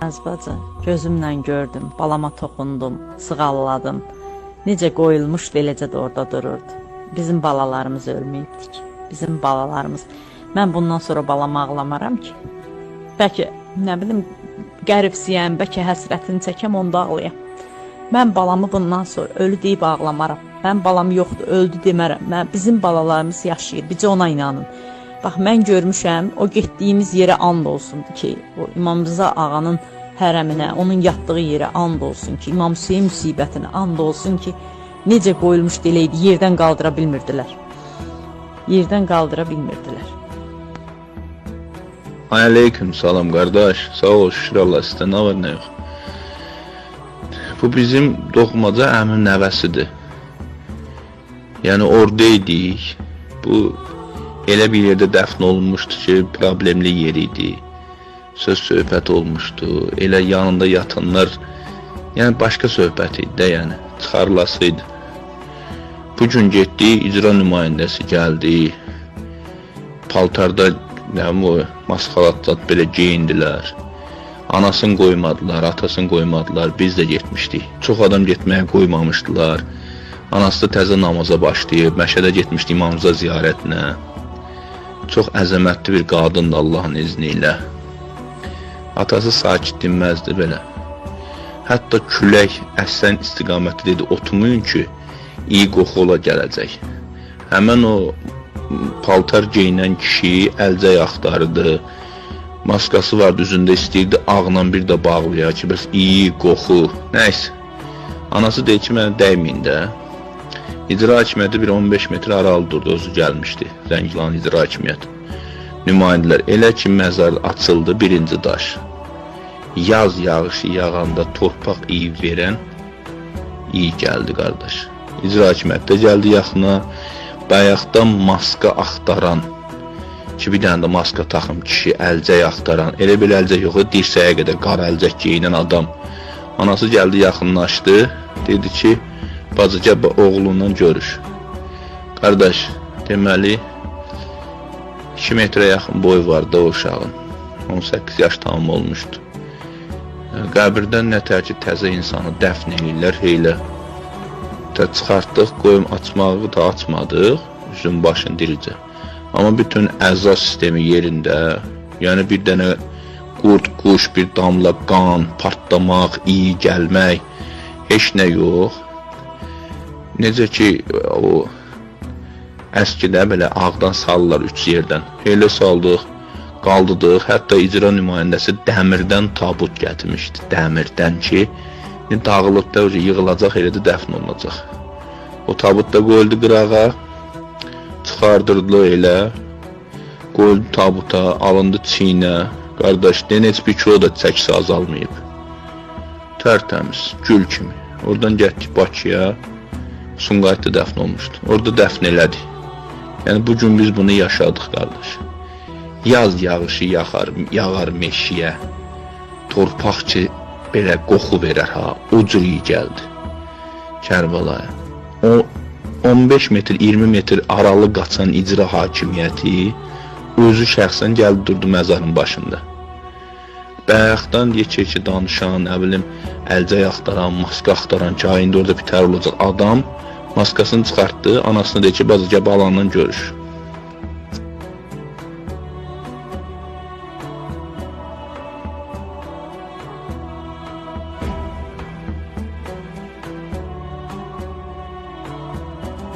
Az bacı, gözümlə gördüm, balama toxundum, sığalladım. Necə qoyulmuşdu, eləcə də orada dururdu. Bizim balalarımız ölməyibdik. Bizim balalarımız. Mən bundan sonra balama ağlamaram ki. Bəlkə, nə bilim, qəribsiyəm, bəlkə həsrətini çəkəm, onda ağlayam. Mən balamı bundan sonra ölü deyib ağlamaram. Mən balam yoxdur, öldü demərəm. Mən bizim balalarımız yaşayır. Bizə ona inanın. Bax mən görmüşəm, o getdiyimiz yerə and olsundu ki, o İmam Rıza ağanın hərəminə, onun yatdığı yerə and olsun ki, İmam Hüseyn müsibətinə and olsun ki, necə qoyulmuş diləydi, yerdən qaldıra bilmirdilər. Yerdən qaldıra bilmirdilər. Aleyküm salam qardaş. Sağ ol, şükür Allah sizdə nə var, nə yox. Bu bizim doğmaca əmin nəvəsidir. Yəni orada idik. Bu elə bir yerdə dəfn olunmuşdu ki, problemli yer idi. Söz söhbət olmuşdu. Elə yanında yatanlar yəni başqa söhbət idi də, yəni çıxarılası idi. Bu gün getdi, icra nümayəndəsi gəldi. Paltarda nə o maskalatlat belə geyindilər. Anasını qoymadılar, atasını qoymadılar. Biz də getmişdik. Çox adam getməyə qoymamışdılar. Anası da təzə namaza başlayıb, məşədə getmişdi imamıza ziyarətinə. Çox əzəmətli bir qadındır Allahın izni ilə. Atası sakit dinməzdi belə. Hətta külək əsən istiqaməti dedi, oturmayın ki, iyi qoxu ola gələcək. Həmən o paltar geyinən kişi əlcək axtardı. Maskası vardı üzündə istəyirdi ağla bir də bağlaya ki, bəs iyi qoxu. Nəysə. Anası deyir ki, mənə dəyməyin də. İcra hakimiyyəti bir 15 metr aralı durdu, özü gəlmişdi. Zəngilan icra hakimiyyəti. Nümayəndələr elə ki məzar açıldı birinci daş. Yaz yağışı yağanda torpaq iyi verən iyi gəldi qardaş. İcra hakimiyyəti də gəldi yaxına. Bayaqdan maska axtaran ki bir dənə də maska taxım kişi əlcək axtaran. Elə belə əlcək yox, dirsəyə qədər qara əlcək geyinən adam. Anası gəldi yaxınlaşdı. Dedi ki, bacı gəl oğlundan görüş. Qardaş, deməli 2 metrə yaxın boy vardı o uşağın. 18 yaş tamam olmuşdu. Qəbirdən nətər ki təzə insanı dəfn eləyirlər heylə. Tə çıxartdıq, qoyum açmağı da açmadıq, üzün başın diricə. Amma bütün əza sistemi yerində, yəni bir dənə qurd, quş, bir damla qan, partlamaq, iyi gəlmək, heç nə yox. Necə ki o əskidə belə ağdan salırlar üç yerdən. Elə saldıq, qaldırdıq. Hətta icra nümayəndəsi dəmirdən tabut gətirmişdi. Dəmirdən ki, dağılıb da yığılacaq, elə də dəfn olunacaq. O tabut da qoyuldu qırağa, çıxardırdı elə, qoyuldu tabuta, alındı çiynə. Qardaş, heç bir kilo da çəkisi azalmayıb. Tərtəmiz, gül kimi. Oradan getdik Bakıya. Sumqayıtda dəfn olmuşdu. Orada dəfn elədik. Yəni bu gün biz bunu yaşadıq qardaş. Yaz yağışı yağar, yağar meşiyə. Torpaq ki belə qoxu verər ha. O cür iyi gəldi. Kərbəlaya. O 15 metr, 20 metr aralı qaçan icra hakimiyyəti özü şəxsən gəldi durdu məzarın başında. Bayaqdan yekə-yekə danışan, nə bilim, əlcək axtaran, maska axtaran ki, indi orada bitər olacaq adam maskasını çıxartdı, anasına dedi ki, bacı gəl balanla görüş.